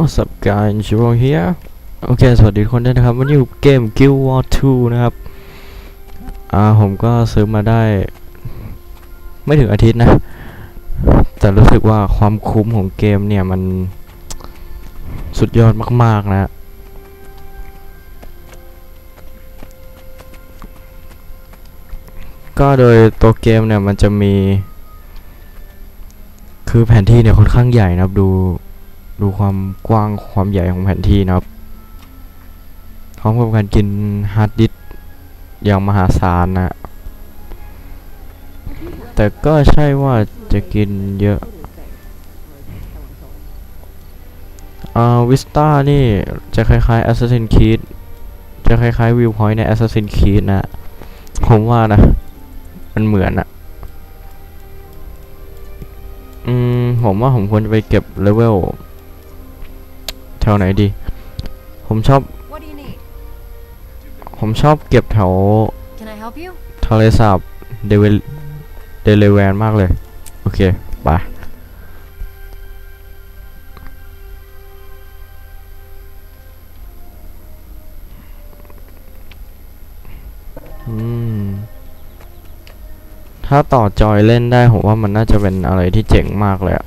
What's up guys j o here โอเค สวัสดีทุกคนด้วยนะครับ วันนี้อยู่เกม Guild War 2นะครับ อ่า ผมก็ซื้อมาได้ ไม่ถึงอาทิตย์นะ แต่รู้สึกว่าความคุ้มของเกมเนี่ย มันสุดยอดมาก ๆ นะก็โดยตัวเกมเนี่ยมันจะมี คือแผนที่เนี่ยค่อนข้างใหญ่นะครับดู ดูความกว้างความใหญ่ของแผนที่นะครับพร้อมกับการกินฮาร์ดดิสอย่างมหาศาลนะแต่ก็ใช่ว่าจะกินเยอะอ่าวิสตานี่จะคล้ายๆ Assassin's Creed จะคล้ายๆ Viewpoint ใน Assassin's Creed นะ ผมว่านะ มันเหมือนอะอืม ผมว่าผมควรจะไปเก็บเลเวล แถวไหนดี ผมชอบ What do you need? ผมชอบเก็บแถว Can I help you? ทะเลสาบเดเวลเดเลแวนมากเลย โอเคไปอืมถ้าต่อจอยเล่นได้ผมว่ามันน่าจะเป็นอะไรที่เจ๋งมากเลยอะ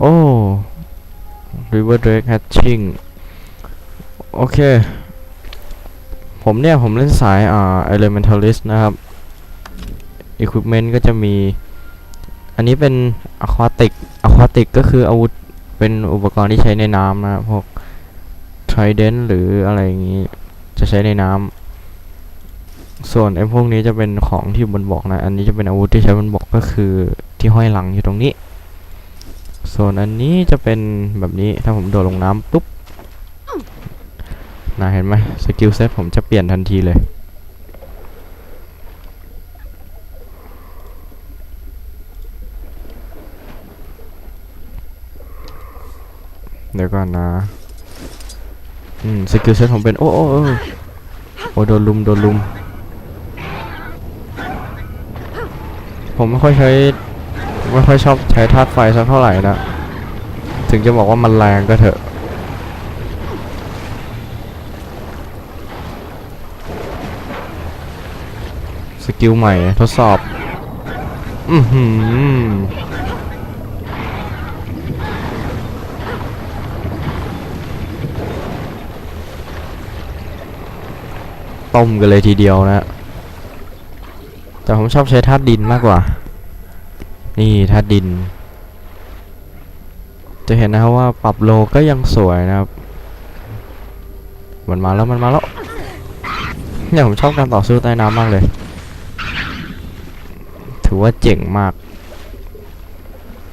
โอ้ River Drake Hatching โอเค ผมเนี่ย ผมเล่นสายอ่า Elementalist นะครับ Equipment ก็จะมี อันนี้เป็น Aquatic Aquatic ก็คืออาวุธ เป็นอุปกรณ์ที่ใช้ในน้ำนะพวก Trident หรืออะไรอย่างนี้ จะใช้ในน้ำ ส่วนไอ้พวกนี้จะเป็นของที่บนบกนะ อันนี้จะเป็นอาวุธที่ใช้บนบกก็คือที่ห้อยหลังอยู่ตรงนี้ ส่วนอันนี้จะเป็นแบบนี้ถ้าผมโดดลงน้ำปุ๊บนะเห็นไหมสกิลเซตผมจะเปลี่ยนทันทีเลย เดี๋ยวก่อนนะ อืมสกิลเซตผมเป็น โอ้โอ้โอ้โอ้โดนลุม โดนลุม ผมไม่ค่อยใช้ ไม่ค่อยชอบใช้ธาตุไฟสักเท่าไหร่นะ ถึงจะบอกว่ามันแรงก็เถอะสกิลใหม่ทดสอบ อือหือต้มกันเลยทีเดียวนะ แต่ผมชอบใช้ธาตุดินมากกว่า นี่ธาตุดิน จะเห็นนะครับว่าปรับโลก็ยังสวยนะครับมันมาแล้วมันมาแล้วเนี่ยผมชอบการต่อสู้ใต้น้ำมากเลย ถือว่าเจ๋งมาก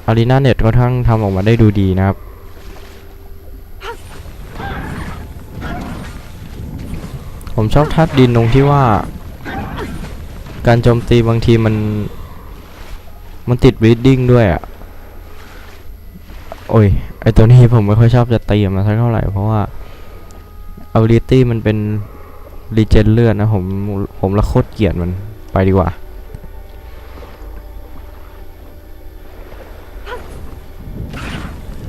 อารีนาเน็ตก็ทั้งทำออกมาได้ดูดีนะครับ ผมชอบธาตุดินตรงที่ว่า การโจมตีบางทีมัน มันติดวีดดิ้งด้วยอะ่ะ โอ้ย ไอตัวนี้ผมไม่ค่อยชอบจะตีมันสักเท่าไหร่ เพราะว่า ability มันเป็นรีเจนเลือดนะผมผมละโคตรเกลียดมันไปดีกว่า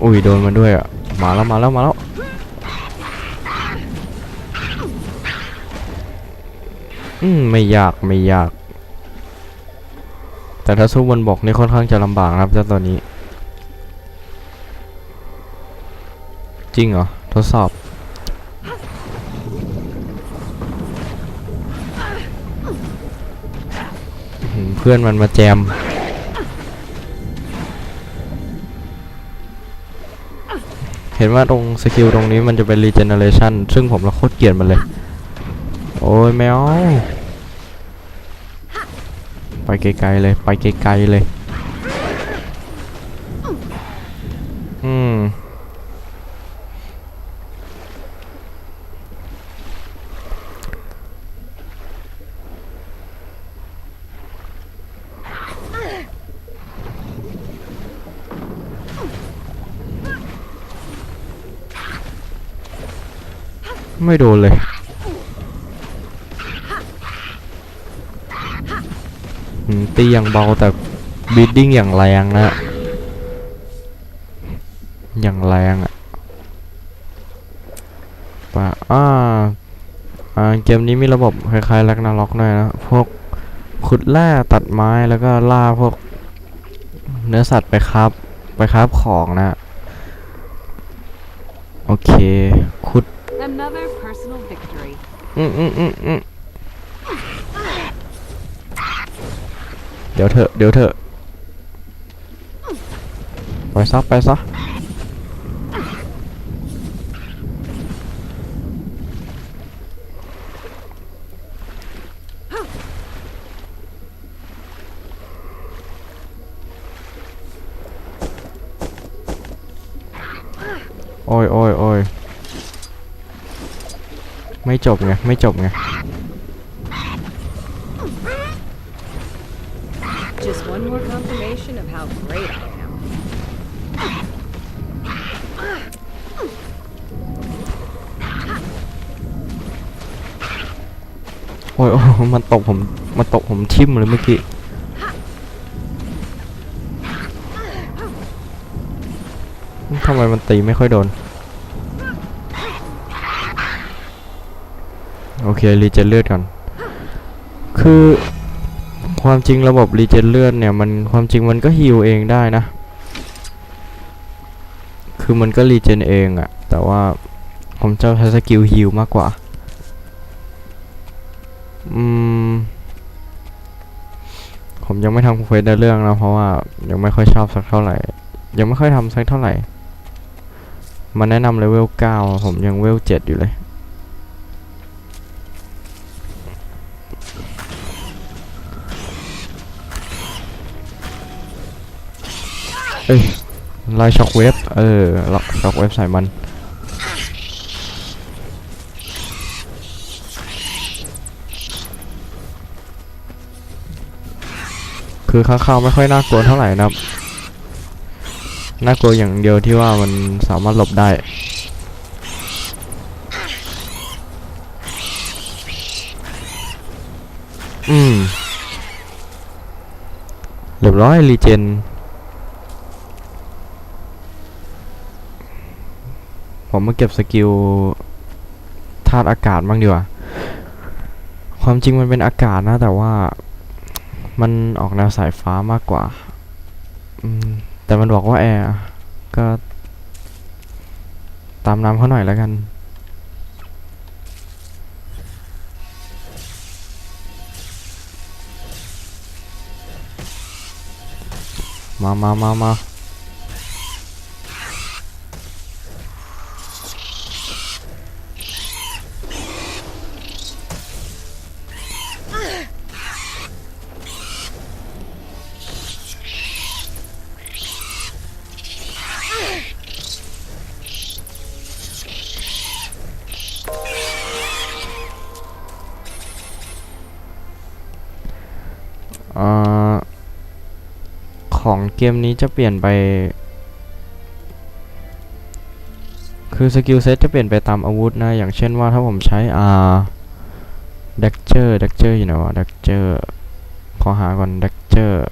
อุ้ยโดนมันด้วยอะ มาแล้วมาแล้วมาแล้ว อืมไม่ยากไม่ยาก แต่ถ้าสู้บนบกนี่ค่อนข้างจะลำบากครับเจ้าตัวนี้ จริงเหรอ ทดสอบอื้อหือเพื่อนมันมาแจมเห็นว่าตรงสกิลตรงนี้มันจะเป็น regeneration ซึ่งผมละโคตรเกลียดมันเลย โอ้ยแมว ไปไกลๆเลย ไปไกลๆเลย อืม ไม่โดนเลย อืม ตีอย่างเบาแต่บีดดิ้งอย่างแรงนะ อย่างแรงอะป่ะอ่าอ่า เกมนี้มีระบบคล้ายๆแลกนาล็อกหน่อยนะ พวกขุดแร่ตัดไม้แล้วก็ล่าพวกเนื้อสัตว์ไปครับ ไปครับของนะ โอเค ขุด Another personal victory. อืมอืมอืมอืม เดี๋ยวเถอะเดี๋ยวเถอะไปซะไปซะโอ้ยโอ้ยโอ้ยไม่จบไง ไม่จบไง โอ้ยโอ้มันตกผม มันตกผมทิ่มเลยเมื่อกี้ทำไมมันตีไม่ค่อยโดน โอเค รีเจนเลือดก่อน คือความจริงระบบรีเจนเลือดเนี่ย มันความจริงมันก็ฮีลเองได้นะ คือมันก็รีเจนเองอะแต่ว่าผมจะใช้สกิลฮีลมากกว่า อืม ผมยังไม่ทำเควสในเรื่องนะเพราะว่ายังไม่ค่อยชอบสักเท่าไหร่ ยังไม่ค่อยทำสักเท่าไหร่ มันแนะนำเลเวล9ผมยังเวล7อยู่เลยเอ้ยไล่ช็อกเวฟเออล็อกช็อกเวฟใส่มัน คือข้างคาวไม่ค่อยน่ากลัวเท่าไหร่นะครับ น่ากลัวอย่างเดียวที่ว่ามันสามารถหลบได้ อืมเรียบร้อยรีเจนผมมาเก็บสกิลธาตุอากาศบ้างดีกว่า ความจริงมันเป็นอากาศนะแต่ว่า มันออกแนวสายฟ้ามากกว่า แต่มันบอกว่าแอร์ก็ ตามน้ำเขาหน่อยแล้วกัน มามามามา ของเกมนี้จะเปลี่ยนไป คือสกิลเซตจะเปลี่ยนไปตามอาวุธนะ อย่างเช่นว่าถ้าผมใช้อ่าดักเจอร์ดักเจอร์อยู่ไหนวะดักเจอร์ขอหาก่อนดักเจอร์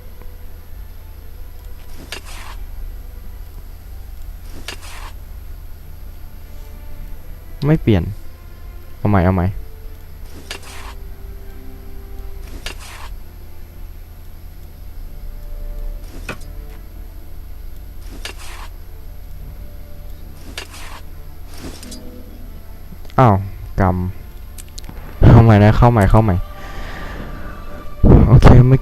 ไม่เปลี่ยน เอาใหม่ เอาใหม่ อ้าวกรรมเข้าใหม่นะเข้าใหม่เข้าใหม่โอเคเมื่อ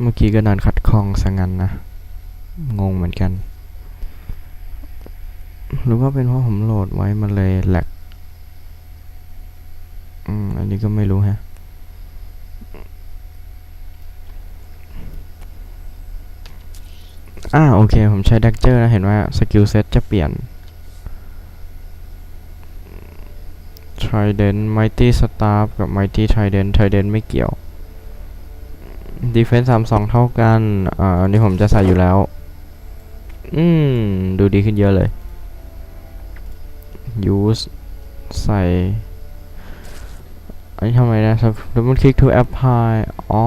เมื่อกี้ก็นานคัดคลองซะงั้นนะ งงเหมือนกัน หรือว่าเป็นเพราะผมโหลดไว้มันเลยแหลกอืมอันนี้ก็ไม่รู้ฮะอ่าโอเค ผมใช้ดักเจอร์นะ เห็นว่าสกิลเซ็ตจะเปลี่ยน ไทเดนไมตี้สตาร์กับไมตี้ไทเดนไทเดนไม่เกี่ยวดีเฟนซ์สามสองเท่ากัน อ่า นี่ผมจะใส่อยู่แล้ว อืม ดูดีขึ้นเยอะเลยยูสใส่ อันนี้ทำไมนะครับ double click แอพพลายอ๋อ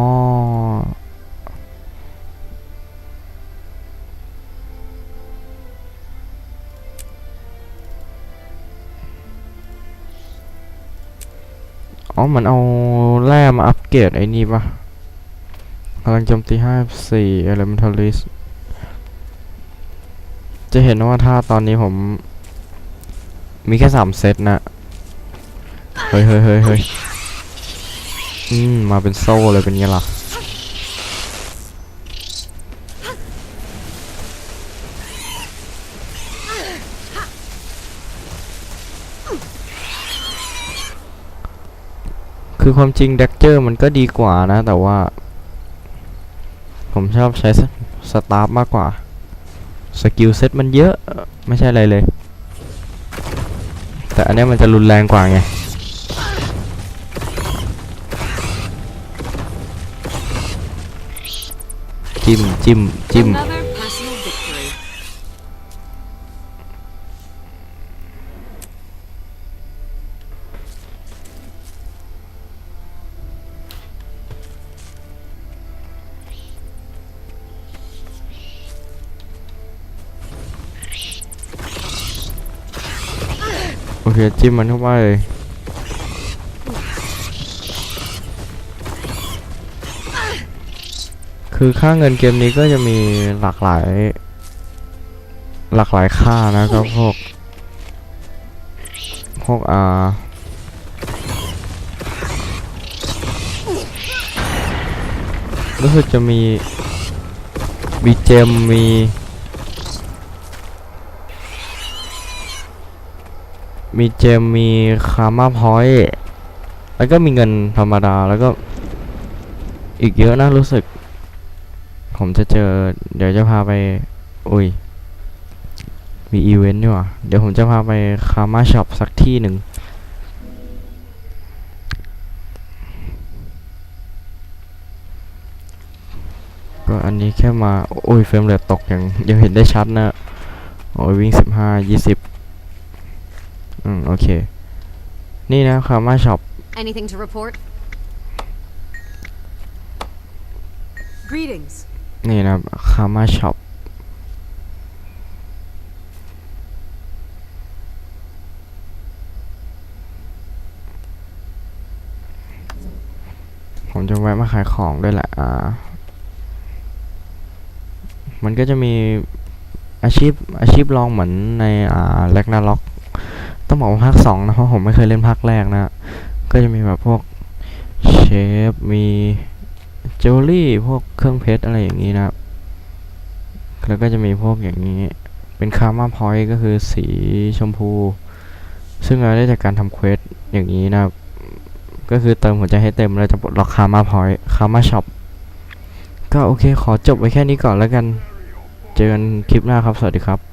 อ๋อ มันเอาแร่มาอัปเกรดไอ้นี่ปะพลังโจมตี54 Elementalist จะเห็นว่าถ้าตอนนี้ผม มีแค่สามเซตนะ เฮ้ยเฮ้ยเฮ้ยเฮ้ยอืม มาเป็นโซ่เลยเป็นไงล่ะ คือความจริงเด็กเจอร์มันก็ดีกว่านะ แต่ว่า ผมชอบใช้สตาร์มากกว่า สกิลเซ็ตมันเยอะไม่ใช่อะไรเลย แต่อันนี้มันจะรุนแรงกว่าไงจิ้มจิ้มจิ้ม เคจิ้มมันเข้าไปเลยคือค่าเงินเกมนี้ก็จะมีหลากหลาย หลากหลายค่านะก็พวกพวกอ่ารู้สึกจะมีมีเจมมี มีเจมมีคาร์มาพอยต์แล้วก็มีเงินธรรมดาแล้วก็ อีกเยอะนะรู้สึก ผมจะเจอ เดี๋ยวจะพาไป อุ้ย มีอีเวนต์นี่หว่าเดี๋ยวผมจะพาไปคาร์มาช็อปสักที่หนึ่งก็อันนี้แค่มา โอ้ยเฟรมเรทตกอยังยังเห็นได้ชัดนะ โอ้ยวิ่งสิบห้ายี่สิบ อืม โอเค นี่นะคามาช็อป Anything to report? Greetings. นี่นะครับคามาช็อป ผมจะแวะมาขายของด้วยแหละ อ่า มันก็จะมีอาชีพอาชีพลองเหมือนใน อ่าแลกนาล็อก ต้องบอกว่าภาคสองนะเพราะผมไม่เคยเล่นภาคแรกนะ ก็จะมีแบบพวกเชฟมีเจวลรี่พวกเครื่องเพชรอะไรอย่างนี้นะแล้วก็จะมีพวกอย่างนี้ เป็นคาร์มาพอยต์ก็คือสีชมพู ซึ่งเราได้จากการทำเควสอย่างนี้นะก็คือเติมหัวใจให้เต็มแล้วจะปลดล็อกคาร์มาพอยต์คาร์มาช็อปก็โอเคขอจบไว้แค่นี้ก่อนแล้วกัน เจอกันคลิปหน้าครับ สวัสดีครับ